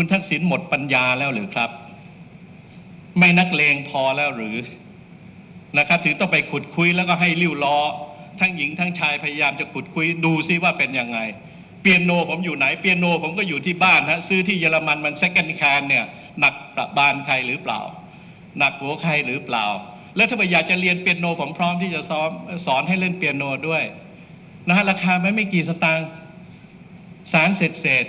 คุณทักษิณหมดปัญญาแล้วหรือครับ ไม่นักเลงพอแล้วหรือนะครับ ถึงต้องไปขุดคุยแล้วก็ให้ริ้วล้อ ทั้งหญิงทั้งชายพยายามจะขุดคุยดูซิว่าเป็นยังไง เปียโนผมอยู่ไหน เปียโนผมก็อยู่ที่บ้านฮะซื้อที่เยอรมันมันเซ็กันแคนเนี่ยหนักประบานใครหรือเปล่า หนักหัวใครหรือเปล่า แล้วถ้าอยากจะเรียนเปียโนผมพร้อมที่จะซ้อมสอนให้เล่นเปียโนด้วยนะฮะราคาไม่ไม่กี่สตางค์สารเศษเศษ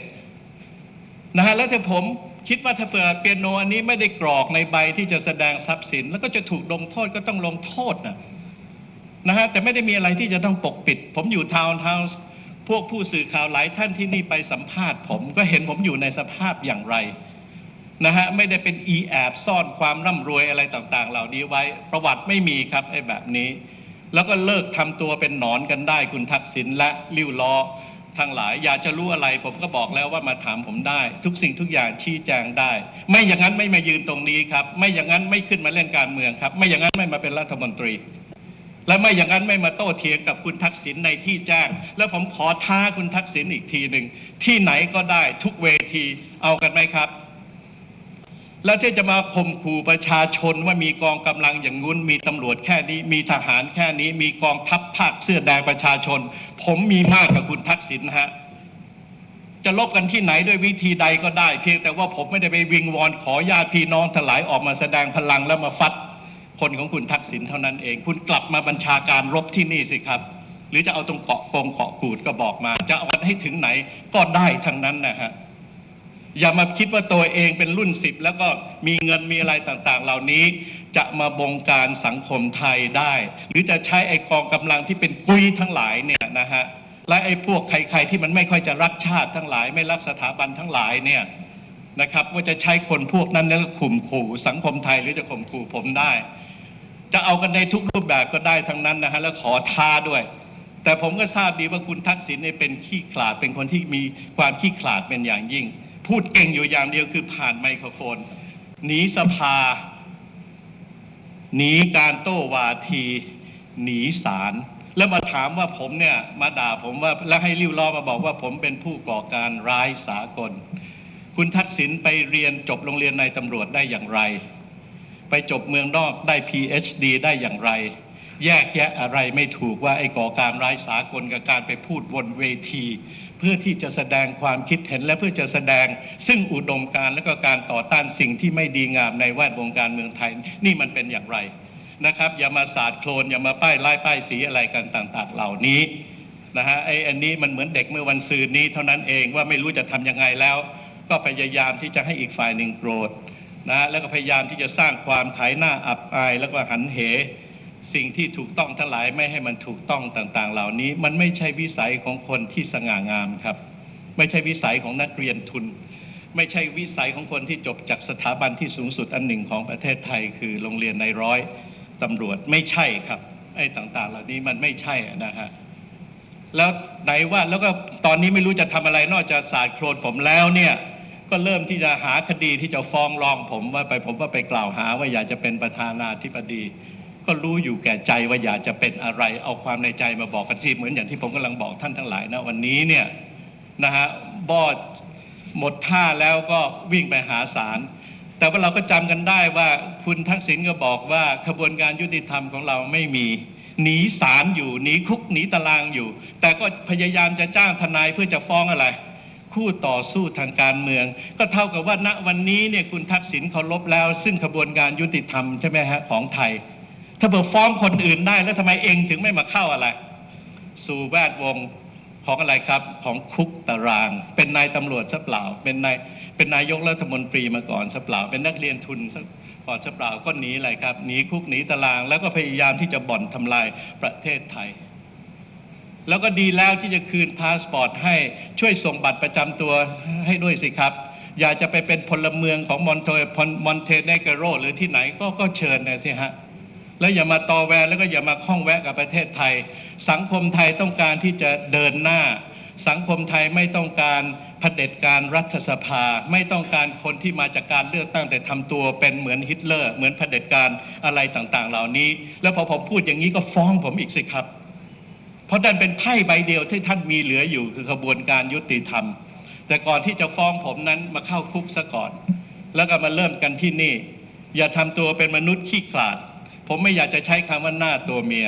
นะฮะแล้วถ้าผมคิดว่าถ้าเปิดเปียโนอันนี้ไม่ได้กรอกในใบที่จะแสดงทรัพย์สิน แล้วก็จะถูกลงโทษก็ต้องลงโทษนะนะฮะแต่ไม่ได้มีอะไรที่จะต้องปกปิด ผมอยู่ทาวน์เฮาส์พวกผู้สื่อข่าวหลายท่านที่นี่ไปสัมภาษณ์ผมก็เห็นผมอยู่ในสภาพอย่างไรนะฮะไม่ได้เป็นอีแอบซ่อนความร่ำรวยอะไรต่างๆ เหล่านี้ไว้ประวัติไม่มีครับไอ้แบบนี้ แล้วก็เลิกทำตัวเป็นหนอนกันได้คุณทักษิณและลิ้วล้อ ทั้งหลาย อยากจะรู้อะไรผมก็บอกแล้วว่ามาถามผมได้ ทุกสิ่งทุกอย่างชี้แจงได้ ไม่อย่างนั้นไม่มายืนตรงนี้ครับ ไม่อย่างนั้นไม่ขึ้นมาเล่นการเมืองครับ ไม่อย่างนั้นไม่มาเป็นรัฐมนตรี และไม่อย่างนั้นไม่มาโต้เถียงกับคุณทักษิณในที่แจ้ง แล้วผมขอท้าคุณทักษิณอีกทีหนึ่งที่ไหนก็ได้ทุกเวทีเอากันไหมครับ แล้วที่จะมาข่มขู่ประชาชนว่ามีกองกำลังอย่างงุ้น มีตำรวจแค่นี้ มีทหารแค่นี้ มีกองทัพภาคเสื้อแดงประชาชน ผมมีมากกว่าคุณทักษิณฮะจะลบกันที่ไหนด้วยวิธีใดก็ได้ เพียงแต่ว่าผมไม่ได้ไปวิงวอนขอญาติพี่น้องถลายออกมาแสดงพลังแล้วมาฟัดคนของคุณทักษิณเท่านั้นเอง คุณกลับมาบัญชาการรบที่นี่สิครับ หรือจะเอาตรงเกาะกงเกาะกูดก็บอกมา จะเอาให้ถึงไหนก็ได้ทั้งนั้นนะฮะ อย่ามาคิดว่าตัวเองเป็นรุ่นสิบแล้วก็มีเงินมีอะไรต่างๆ เหล่านี้ จะมาบงการสังคมไทยได้ หรือจะใช้ไอกองกำลังที่เป็นกุยทั้งหลายเนี่ยนะฮะและไอ้พวกใครๆที่มันไม่ค่อยจะรักชาติทั้งหลาย ไม่รักสถาบันทั้งหลายเนี่ยนะครับว่าจะใช้คนพวกนั้นแล้วข่มขู่สังคมไทยหรือจะข่มขู่ผมได้ จะเอากันในทุกรูปแบบก็ได้ทั้งนั้นนะฮะแล้วขอท้าด้วย แต่ผมก็ทราบดีว่าคุณทักษิณเนี่ยเป็นขี้ขลาดเป็นคนที่มีความขี้ขลาดเป็นอย่างยิ่ง พูดเก่งอยู่อย่างเดียวคือผ่านไมโครโฟน หนีสภา หนีการโต้วาที หนีศาลแล้วมาถามว่าผมเนี่ยมาด่าผมว่าแล้วให้ริ้วล้อมาบอกว่าผมเป็นผู้ก่อการร้ายสากล คุณทักษิณไปเรียนจบโรงเรียนนายตำรวจได้อย่างไร ไปจบเมืองนอกได้ PhD ได้อย่างไร แยกแยะอะไรไม่ถูกว่าไอ้ก่อการร้ายสากลกับการไปพูดบนเวที เพื่อที่จะแสดงความคิดเห็นและเพื่อจะแสดง ซึ่งอุดมการและก็การต่อต้านสิ่งที่ไม่ดีงามในแวดวงการเมืองไทย นี่มันเป็นอย่างไรนะครับ อย่ามาสาดโคลนอย่ามาป้ายไล่ป้ายสีอะไรกันต่างๆ เหล่านี้นะฮะไอ้อันนี้มันเหมือนเด็กเมื่อวันซืนนี้เท่านั้นเองว่าไม่รู้จะทำยังไงแล้ว ก็พยายามที่จะให้อีกฝ่ายหนึ่งโกรธนะฮะแล้วก็พยายามที่จะสร้างความขายหน้าอับอายแล้วก็หันเห สิ่งที่ถูกต้องทั้งหลายไม่ให้มันถูกต้องต่างๆ เหล่านี้ มันไม่ใช่วิสัยของคนที่สง่างามครับ ไม่ใช่วิสัยของนักเรียนทุน ไม่ใช่วิสัยของคนที่จบจากสถาบันที่สูงสุดอันหนึ่งของประเทศไทย คือโรงเรียนในร้อยตำรวจไม่ใช่ครับไอ้ต่างๆ เหล่านี้มันไม่ใช่นะฮะแล้วไหนว่าแล้วก็ตอนนี้ไม่รู้จะทำอะไรนอกจากสาดโครนผมแล้วเนี่ยก็เริ่มที่จะหาคดีที่จะฟ้องร้องผมว่าไปผมว่าไปกล่าวหาว่าอยากจะเป็นประธานาธิบดี ก็รู้อยู่แก่ใจว่าอยากจะเป็นอะไร เอาความในใจมาบอกกันสิเหมือนอย่างที่ผมกำลังบอกท่านทั้งหลายนะวันนี้เนี่ยนะฮะบอดหมดท่าแล้วก็วิ่งไปหาศาลแต่ว่าเราก็จำกันได้ว่าคุณทักษิณก็บอกว่าขบวนการยุติธรรมของเราไม่มีหนีศาลอยู่หนีคุกหนีตารางอยู่ แต่ก็พยายามจะจ้างทนายเพื่อจะฟ้องอะไร คู่ต่อสู้ทางการเมือง ก็เท่ากับว่าณวันนี้เนี่ยคุณทักษิณเคารพแล้ว ซึ่งขบวนการยุติธรรมใช่ไหมฮะของไทย ถ้าเบิกฟ้องคนอื่นได้แล้วทำไมเองถึงไม่มาเข้าอะไร สู่แวดวงของอะไรครับของคุกตาราง เป็นนายตำรวจซะเปล่า เป็นนายเป็นนายกรัฐมนตรีมาก่อนซะเปล่า เป็นนักเรียนทุนซะก่อนซะเปล่าก็หนีอะไรครับหนีคุกหนีตาราง แล้วก็พยายามที่จะบ่อนทำลายประเทศไทย แล้วก็ดีแล้วที่จะคืนพาสปอร์ตให้ช่วยส่งบัตรประจำตัวให้ด้วยสิครับอยากจะไปเป็นพลเมืองของมอนโตมอนเทเนกโรหรือที่ไหนก็ก็เชิญนะสิฮะ แล้วอย่ามาตอแวร์แล้วก็อย่ามาข้องแวะกับประเทศไทย สังคมไทยต้องการที่จะเดินหน้า สังคมไทยไม่ต้องการเผด็จการรัฐสภา ไม่ต้องการคนที่มาจากการเลือกตั้งแต่ทำตัวเป็นเหมือนฮิตเลอร์ เหมือนเผด็จการอะไรต่างๆ เหล่านี้ แล้วพอผมพูดอย่างนี้ก็ฟ้องผมอีกสิครับ เพราะนั่นเป็นไพ่ใบเดียวที่ท่านมีเหลืออยู่คือขบวนการยุติธรรม แต่ก่อนที่จะฟ้องผมนั้นมาเข้าคุกซะก่อน แล้วก็มาเริ่มกันที่นี่ อย่าทำตัวเป็นมนุษย์ขี้ขลาด ผมไม่อยากจะใช้คำว่าหน้าตัวเมีย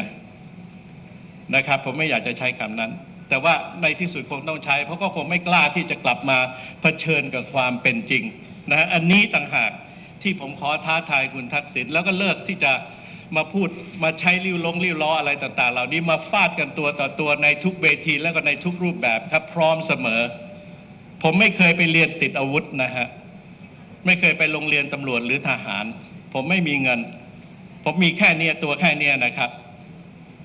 นะครับ ผมไม่อยากจะใช้คำนั้น แต่ว่าในที่สุดคงต้องใช้ เพราะก็คงไม่กล้าที่จะกลับมาเผชิญกับความเป็นจริงนะฮะอันนี้ต่างหากที่ผมขอท้าทายคุณทักษิณแล้วก็เลิกที่จะมาพูดมาใช้ริ้วลงริ้วล้ออะไรต่างๆ เหล่านี้มาฟาดกันตัวต่อตัวในทุกเวทีแล้วก็ในทุกรูปแบบครับ พร้อมเสมอ ผมไม่เคยไปเรียนติดอาวุธนะฮะไม่เคยไปโรงเรียนตำรวจหรือทหาร ผมไม่มีเงิน ผมมีแค่เนี้ยตัวแค่เนี้ยนะครับ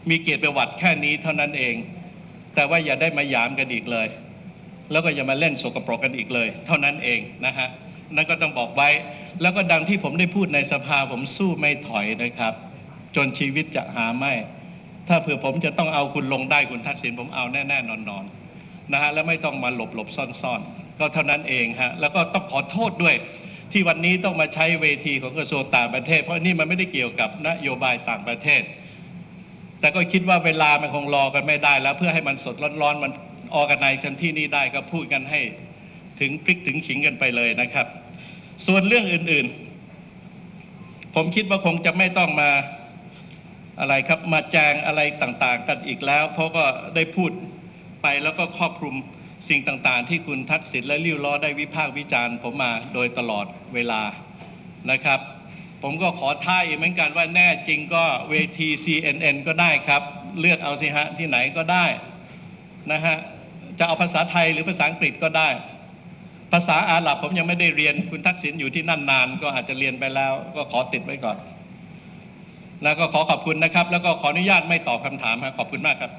มีเกียรติประวัติแค่นี้เท่านั้นเอง แต่ว่าอย่าได้มาหยามกันอีกเลย แล้วก็อย่ามาเล่นสกปรกกันอีกเลย เท่านั้นเองนะฮะนั่นก็ต้องบอกไว้ แล้วก็ดังที่ผมได้พูดในสภาผมสู้ไม่ถอยนะครับ จนชีวิตจะหาไม่ ถ้าเผื่อผมจะต้องเอาคุณลงได้คุณทักษิณผมเอาแน่ๆนอนๆนะฮะแล้วไม่ต้องมาหลบหลบซ่อนๆก็เท่านั้นเองฮะแล้วก็ต้องขอโทษด้วย ที่วันนี้ต้องมาใช้เวทีของกระทรวงต่างประเทศ เพราะนี่มันไม่ได้เกี่ยวกับนโยบายต่างประเทศ แต่ก็คิดว่าเวลามันคงรอกันไม่ได้แล้ว เพื่อให้มันสดร้อนๆมันออกกันในกันที่นี่ได้ก็พูดกันให้ถึงพริกถึงขิงกันไปเลยนะครับ ส่วนเรื่องอื่นๆ ผมคิดว่าคงจะไม่ต้องมาอะไรครับมาแจงอะไรต่างๆ กันอีกแล้ว เพราะก็ได้พูดไปแล้วก็ครอบคลุม สิ่งต่างๆ ที่คุณทักษิณและริ้วล้อได้วิพากษ์วิจารณ์ผมมาโดยตลอดเวลานะครับ ผมก็ขอท้าอีกเหมือนกันว่าแน่จริงก็เวที CNN ก็ได้ครับ เลือกเอาสิฮะที่ไหนก็ได้นะฮะจะเอาภาษาไทยหรือภาษาอังกฤษก็ได้ ภาษาอาหรับผมยังไม่ได้เรียนคุณทักษิณอยู่ที่นั่นนาน ก็อาจจะเรียนไปแล้ว ก็ขอติดไว้ก่อน แล้วก็ขอขอบคุณนะครับ แล้วก็ขออนุญาตไม่ตอบคำถามครับขอบคุณมากครับ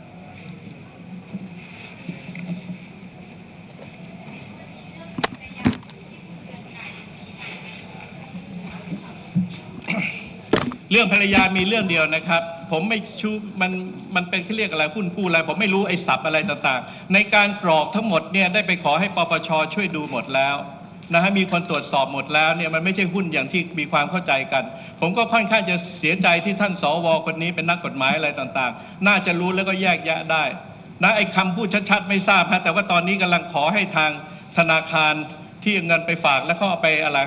เรื่องภรรยามีเรื่องเดียวนะครับ ผมไม่ชูมันมันเป็นเขาเรียกอะไรหุ้นกู้อะไรผมไม่รู้ไอ้ศัพท์อะไรต่างๆ ในการกรอกทั้งหมดเนี่ยได้ไปขอให้ปปชช่วยดูหมดแล้วนะฮะมีคนตรวจสอบหมดแล้วเนี่ยมันไม่ใช่หุ้นอย่างที่มีความเข้าใจกัน ผมก็ค่อนข้างจะเสียใจที่ท่านสวคนนี้เป็นนักกฎหมายอะไรต่างๆ น่าจะรู้แล้วก็แยกแยะได้นะไอ้คำพูดชัดๆไม่ทราบฮะแต่ว่าตอนนี้กำลังขอให้ทางธนาคารที่เงินไปฝากแล้วเขาเอาไปอะไร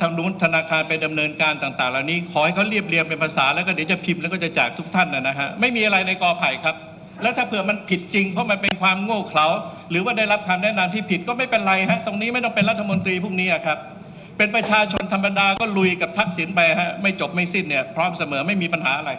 ทางนู้นธนาคารไปดำเนินการต่าง ๆ เหล่านี้ ขอให้เขาเรียบเรียงเป็นภาษาแล้วก็เดี๋ยวจะพิมพ์แล้วก็จะแจกทุกท่านนะฮะไม่มีอะไรในกอไผ่ครับ แล้วถ้าเผื่อมันผิดจริง เพราะมันเป็นความโง่เขลาหรือว่าได้รับคำแนะนำที่ผิดก็ไม่เป็นไรฮะตรงนี้ไม่ต้องเป็นรัฐมนตรีพวกนี้ครับเป็นประชาชนธรรมดาก็ลุยกับทักษิณไปฮะไม่จบไม่สิ้นเนี่ยพร้อมเสมอไม่มีปัญหาอะไร